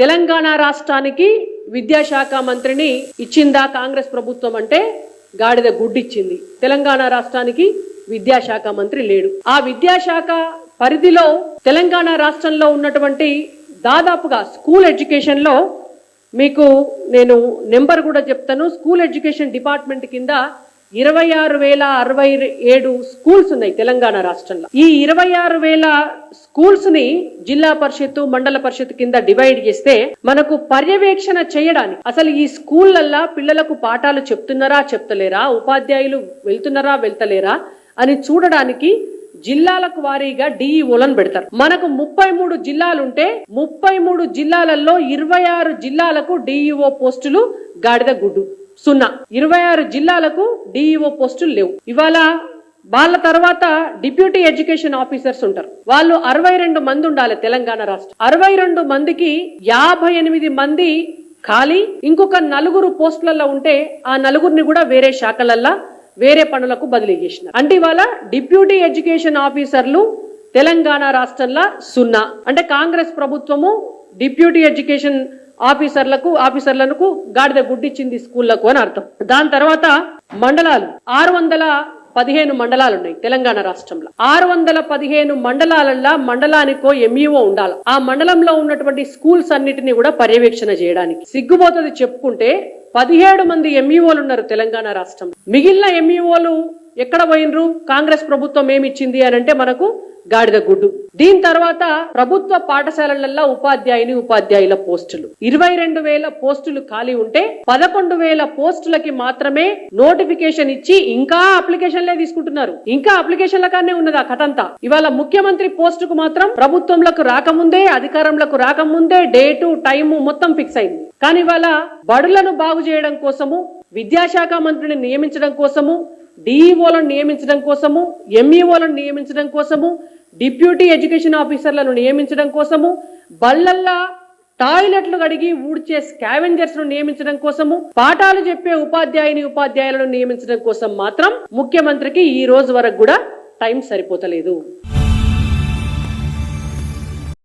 తెలంగాణ రాష్ట్రానికి విద్యాశాఖ మంత్రిని ఇచ్చిందా కాంగ్రెస్ ప్రభుత్వం అంటే గాడిద గుడ్డిచ్చింది. తెలంగాణ రాష్ట్రానికి విద్యాశాఖ మంత్రి లేడు. ఆ విద్యాశాఖ పరిధిలో తెలంగాణ రాష్ట్రంలో ఉన్నటువంటి దాదాపుగా స్కూల్ ఎడ్యుకేషన్లో మీకు నేను నెంబర్ కూడా చెప్తాను. స్కూల్ ఎడ్యుకేషన్ డిపార్ట్మెంట్ కింద ఇరవై ఆరు వేల అరవై ఏడు స్కూల్స్ ఉన్నాయి తెలంగాణ రాష్ట్రంలో. ఈ ఇరవై ఆరు వేల స్కూల్స్ని జిల్లా పరిషత్ మండల పరిషత్ కింద డివైడ్ చేస్తే మనకు పర్యవేక్షణ చేయడానికి అసలు ఈ స్కూళ్ళల్లా పిల్లలకు పాఠాలు చెప్తున్నారా చెప్తలేరా ఉపాధ్యాయులు వెళ్తున్నారా వెళ్తలేరా అని చూడడానికి జిల్లాలకు వారీగా డిఈఓలను పెడతారు. మనకు ముప్పై మూడు జిల్లాలుంటే ముప్పై మూడు జిల్లాలలో ఇరవై ఆరు జిల్లాలకు డిఈఓ పోస్టులు గాడిద గుడ్డు. సున్నా. ఇరవై ఆరు జిల్లాలకు డిఈఓ పోస్టులు లేవు. ఇవాళ వాళ్ళ తర్వాత డిప్యూటీ ఎడ్యుకేషన్ ఆఫీసర్స్ ఉంటారు. వాళ్ళు అరవై రెండు మంది ఉండాలి తెలంగాణ రాష్ట్రం. అరవై రెండు మందికి యాభై ఎనిమిది మంది ఖాళీ. ఇంకొక నలుగురు పోస్టులలో ఉంటే ఆ నలుగురిని కూడా వేరే శాఖలల్లా వేరే పనులకు బదిలీ చేసినారు. అంటే ఇవాళ డిప్యూటీ ఎడ్యుకేషన్ ఆఫీసర్లు తెలంగాణ రాష్ట్రంలో సున్నా. అంటే కాంగ్రెస్ ప్రభుత్వము డిప్యూటీ ఎడ్యుకేషన్ ఆఫీసర్లకు ఆఫీసర్లకు గాడిద గుడ్డిచ్చింది స్కూళ్ళకు అని అర్థం. దాని తర్వాత మండలాలు. ఆరు వందల పదిహేను మండలాలు ఉన్నాయి తెలంగాణ రాష్ట్రంలో. ఆరు వందల పదిహేను మండలాలల్లో మండలానికో ఎంఈఓ ఉండాలి. ఆ మండలంలో ఉన్నటువంటి స్కూల్స్ అన్నిటిని కూడా పర్యవేక్షణ చేయడానికి. సిగ్గుపోతుంది చెప్పుకుంటే పదిహేడు మంది ఎంఈఓలు ఉన్నారు తెలంగాణ రాష్ట్రంలో. మిగిలిన ఎంఈఓలు ఎక్కడ పోయినరు? కాంగ్రెస్ ప్రభుత్వం ఏమిచ్చింది అని అంటే మనకు గాడిద గుడ్డు. దీని తర్వాత ప్రభుత్వ పాఠశాలలలో ఉపాధ్యాయుని ఉపాధ్యాయుల పోస్టులు. ఇరవై రెండు వేల పోస్టులు ఖాళీ ఉంటే పదకొండు వేల పోస్టులకి మాత్రమే నోటిఫికేషన్ ఇచ్చి ఇంకా అప్లికేషన్లే తీసుకుంటున్నారు. ఇంకా అప్లికేషన్ల కానే ఉన్నది ఆ కథంతా. ఇవాళ ముఖ్యమంత్రి పోస్టుకు మాత్రం ప్రభుత్వంలోకి రాకముందే అధికారంలోకి రాకముందే డేటు టైము మొత్తం ఫిక్స్ అయింది. కానీ ఇవాళ బడులను బాగు చేయడం కోసము విద్యాశాఖ మంత్రిని నియమించడం కోసము డిఈఓలను నియమించడం కోసము ఎంఈఓలను నియమించడం కోసము డిప్యూటీ ఎడ్యుకేషన్ ఆఫీసర్లను నియమించడం కోసము బళ్ళల్లా టాయిలెట్లు కడిగి ఊడ్చే స్కావెంజర్స్ను నియమించడం కోసము పాఠాలు చెప్పే ఉపాధ్యాయుని ఉపాధ్యాయులను నియమించడం కోసం మాత్రం ముఖ్యమంత్రికి ఈ రోజు వరకు కూడా టైం సరిపోతలేదు.